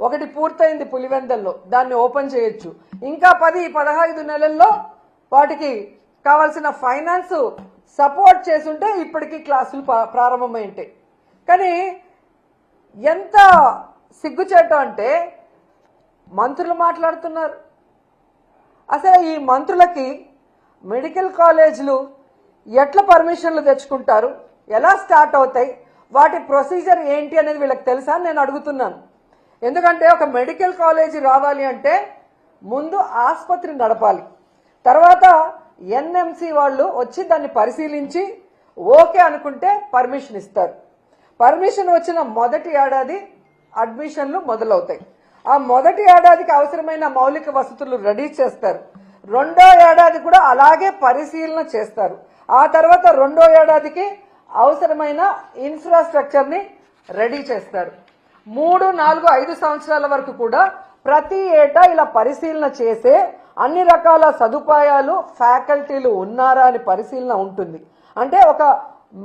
ఒకటి పూర్తయింది పులివెందల్లో దాన్ని ఓపెన్ చేయొచ్చు. ఇంకా పది పదహైదు నెలల్లో వాటికి కావాల్సిన ఫైనాన్స్ సపోర్ట్ చేసుంటే ఇప్పటికీ క్లాసులు ప్రారంభమై ఉంటాయి కానీ ఎంత సిగ్గుచేట అంటే మంత్రులు మాట్లాడుతున్నారు. అసలు ఈ మంత్రులకి మెడికల్ కాలేజీలు ఎట్లా పర్మిషన్లు తెచ్చుకుంటారు? ఎలా స్టార్ట్ అవుతాయి? వాటి ప్రొసీజర్ ఏంటి అనేది వీళ్ళకి తెలుసా నేను అడుగుతున్నాను. ఎందుకంటే ఒక మెడికల్ కాలేజీ రావాలి అంటే ముందు ఆసుపత్రి నడపాలి. తర్వాత ఎన్ఎంసి వాళ్ళు వచ్చి దాన్ని పరిశీలించి ఓకే అనుకుంటే పర్మిషన్ ఇస్తారు. పర్మిషన్ వచ్చిన మొదటి ఏడాది అడ్మిషన్లు మొదలవుతాయి. ఆ మొదటి ఏడాదికి అవసరమైన మౌలిక వసతులు రెడీ చేస్తారు. రెండో ఏడాది కూడా అలాగే పరిశీలన చేస్తారు. ఆ తర్వాత రెండో ఏడాదికి అవసరమైన ఇన్ఫ్రాస్ట్రక్చర్ని రెడీ చేస్తారు. మూడు నాలుగు ఐదు సంవత్సరాల వరకు కూడా ప్రతి ఏటా ఇలా పరిశీలన చేసే అన్ని రకాల సదుపాయాలు ఫ్యాకల్టీలు ఉన్నారా అని పరిశీలన ఉంటుంది. అంటే ఒక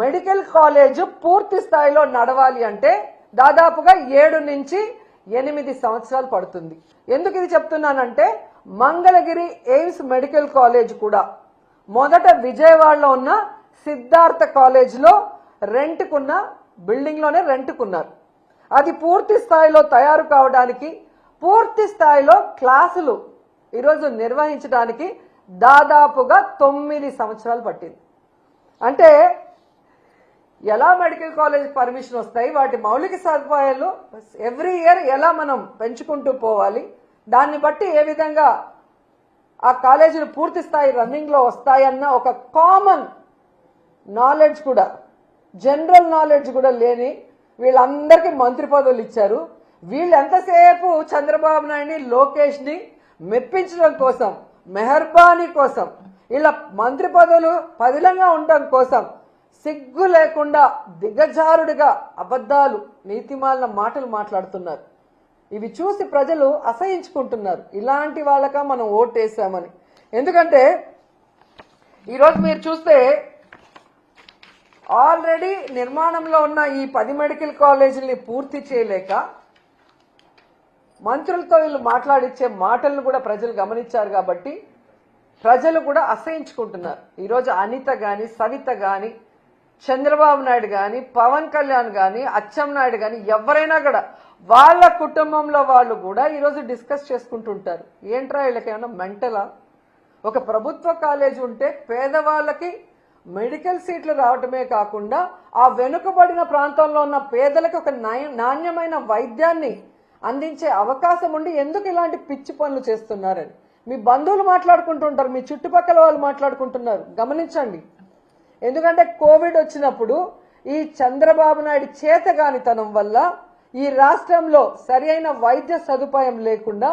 మెడికల్ కాలేజ్ పూర్తి స్థాయిలో నడవాలి అంటే దాదాపుగా ఏడు నుంచి ఎనిమిది సంవత్సరాలు పడుతుంది. ఎందుకు ఇది చెప్తున్నానంటే మంగళగిరి ఎయిమ్స్ మెడికల్ కాలేజ్ కూడా మొదట విజయవాడలో ఉన్న సిద్ధార్థ కాలేజ్లో రెంట్కున్న బిల్డింగ్లోనే రెంట్కున్నారు. అది పూర్తి స్థాయిలో తయారు కావడానికి పూర్తి స్థాయిలో క్లాసులు ఈరోజు నిర్వహించడానికి దాదాపుగా తొమ్మిది సంవత్సరాలు పట్టింది. అంటే ఎలా మెడికల్ కాలేజ్ పర్మిషన్ వస్తాయి వాటి మౌలిక సదుపాయాలు ఎవ్రీ ఇయర్ ఎలా మనం పెంచుకుంటూ పోవాలి దాన్ని బట్టి ఏ విధంగా ఆ కాలేజీలు పూర్తి స్థాయి రన్నింగ్లో వస్తాయన్న ఒక కామన్ నాలెడ్జ్ కూడా జనరల్ నాలెడ్జ్ కూడా లేని వీళ్ళందరికీ మంత్రి పదవులు ఇచ్చారు. వీళ్ళు ఎంతసేపు చంద్రబాబు నాయుడిని లోకేష్ని మెప్పించడం కోసం మెహర్బానీ కోసం ఇలా మంత్రి పదవులు పదిలంగా ఉండడం కోసం సిగ్గు లేకుండా దిగజారుడిగా అబద్ధాలు నీతిమాలిన మాటలు మాట్లాడుతున్నారు. ఇవి చూసి ప్రజలు అసహించుకుంటున్నారు. ఇలాంటి వాళ్ళక మనం ఓటేసామని ఎందుకంటే ఈరోజు మీరు చూస్తే ఆల్రెడీ నిర్మాణంలో ఉన్న ఈ పది మెడికల్ కాలేజీల్ని పూర్తి చేయలేక మంత్రులతో వీళ్ళు మాట్లాడిచ్చే మాటలను కూడా ప్రజలు గమనించారు కాబట్టి ప్రజలు కూడా అసహించుకుంటున్నారు. ఈరోజు అనిత గాని సవిత గాని చంద్రబాబు నాయుడు గాని పవన్ కళ్యాణ్ గాని అచ్చెం నాయుడు గాని ఎవరైనా కూడా వాళ్ళ కుటుంబంలో వాళ్ళు కూడా ఈరోజు డిస్కస్ చేసుకుంటుంటారు. ఏంట్రా వీళ్ళకి ఏమైనా మెంటలా? ఒక ప్రభుత్వ కాలేజ్ ఉంటే పేదవాళ్ళకి మెడికల్ సీట్లు రావటమే కాకుండా ఆ వెనుకబడిన ప్రాంతంలో ఉన్న పేదలకు ఒక నాణ్యమైన వైద్యాన్ని అందించే అవకాశం ఉండి ఎందుకు ఇలాంటి పిచ్చి పనులు చేస్తున్నారని. మీ బంధువులు మాట్లాడుకుంటుంటారు మీ చుట్టుపక్కల వాళ్ళు మాట్లాడుకుంటున్నారు. గమనించండి. ఎందుకంటే కోవిడ్ వచ్చినప్పుడు ఈ చంద్రబాబు నాయుడు చేతగానితనం వల్ల ఈ రాష్ట్రంలో సరి అయిన వైద్య సదుపాయం లేకుండా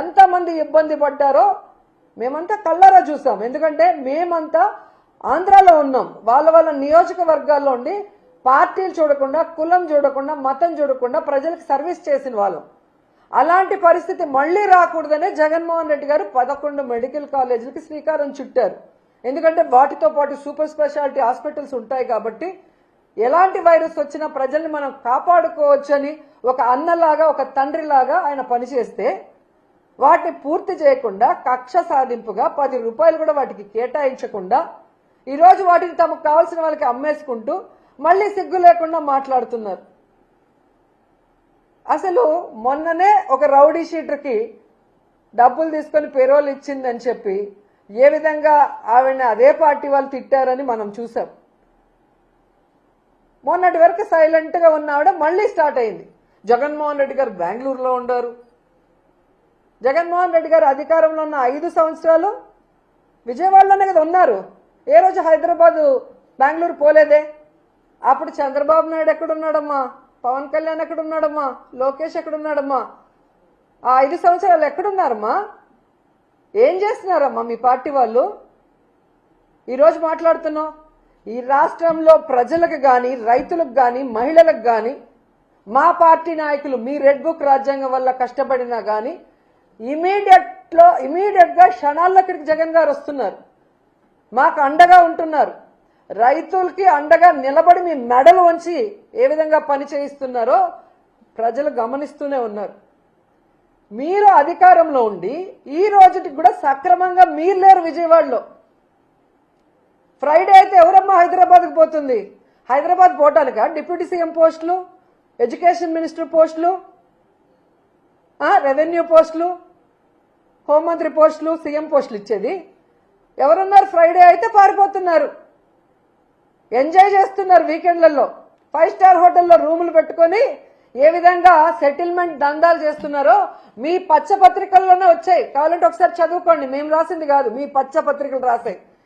ఎంతమంది ఇబ్బంది పడ్డారో మేమంతా కళ్ళారా చూసాం. ఎందుకంటే మేమంతా ఆంధ్రాలో ఉన్నాం. వాళ్ళ వాళ్ళ నియోజకవర్గాల్లో ఉండి పార్టీలు చూడకుండా కులం చూడకుండా మతం చూడకుండా ప్రజలకు సర్వీస్ చేసిన వాళ్ళం. అలాంటి పరిస్థితి మళ్ళీ రాకూడదనే జగన్మోహన్ రెడ్డి గారు పదకొండు మెడికల్ కాలేజీలకి శ్రీకారం చుట్టారు. ఎందుకంటే వాటితో పాటు సూపర్ స్పెషాలిటీ హాస్పిటల్స్ ఉంటాయి కాబట్టి ఎలాంటి వైరస్ వచ్చినా ప్రజల్ని మనం కాపాడుకోవచ్చని ఒక అన్నలాగా ఒక తండ్రిలాగా ఆయన పనిచేస్తే వాటిని పూర్తి చేయకుండా కక్ష సాధింపుగా పది రూపాయలు కూడా వాటికి కేటాయించకుండా ఈరోజు వాటిని తమకు కావాల్సిన వాళ్ళకి అమ్మేసుకుంటూ మళ్ళీ సిగ్గు లేకుండా మాట్లాడుతున్నారు. అసలు మొన్ననే ఒక రౌడీ షీటర్కి డబ్బులు తీసుకొని పెరోల్ ఇచ్చిందని చెప్పి ఏ విధంగా ఆవిడని అదే పార్టీ వాళ్ళు తిట్టారని మనం చూసాం. మొన్నటి వరకు సైలెంట్గా ఉన్న ఆవిడ మళ్ళీ స్టార్ట్ అయింది. జగన్మోహన్ రెడ్డి గారు బెంగళూరులో ఉండారు. జగన్మోహన్ రెడ్డి గారు అధికారంలో ఉన్న ఐదు సంవత్సరాలు విజయవాడలోనే కదా ఉన్నారు. ఏ రోజు హైదరాబాదు బెంగళూరు పోలేదే? అప్పుడు చంద్రబాబు నాయుడు ఎక్కడున్నాడమ్మా? పవన్ కళ్యాణ్ ఎక్కడున్నాడమ్మా? లోకేష్ ఎక్కడున్నాడమ్మా? ఆ ఐదు సంవత్సరాలు ఎక్కడున్నారమ్మా? ఏం చేస్తున్నారమ్మా మీ పార్టీ వాళ్ళు? ఈరోజు మాట్లాడుతున్నాం. ఈ రాష్ట్రంలో ప్రజలకు కానీ రైతులకు కానీ మహిళలకు కానీ మా పార్టీ నాయకులు మీ రెడ్ బుక్ రాజ్యాంగం వల్ల కష్టపడినా కానీ ఇమీడియట్లో ఇమీడియట్గా క్షణాల్లో ఇక్కడికి జగన్ గారు వస్తున్నారు. మాకు అండగా ఉంటున్నారు. రైతులకి అండగా నిలబడి మీ మెడలు వంచి ఏ విధంగా పని చేయిస్తున్నారో ప్రజలు గమనిస్తూనే ఉన్నారు. మీరు అధికారంలో ఉండి ఈ రోజుకి కూడా సక్రమంగా మీరు లేరు విజయవాడలో. ఫ్రైడే అయితే ఎవరమ్మా హైదరాబాద్కి పోతుంది? హైదరాబాద్ పోవటానికా డిప్యూటీ సీఎం పోస్టులు? ఎడ్యుకేషన్ మినిస్టర్ పోస్టులు? రెవెన్యూ పోస్టులు? హోంమంత్రి పోస్టులు? సీఎం పోస్టులు ఇచ్చేది? ఎవరున్నారు? ఫ్రైడే అయితే పారిపోతున్నారు. ఎంజాయ్ చేస్తున్నారు వీకెండ్లలో. ఫైవ్ స్టార్ హోటల్లో రూములు పెట్టుకొని ఏ విధంగా సెటిల్మెంట్ దందాలు చేస్తున్నారో మీ పచ్చ పత్రికల్లోనే వచ్చాయి. కావాలంటే ఒకసారి చదువుకోండి. మేము రాసింది కాదు. మీ పచ్చ పత్రికలు రాసాయి.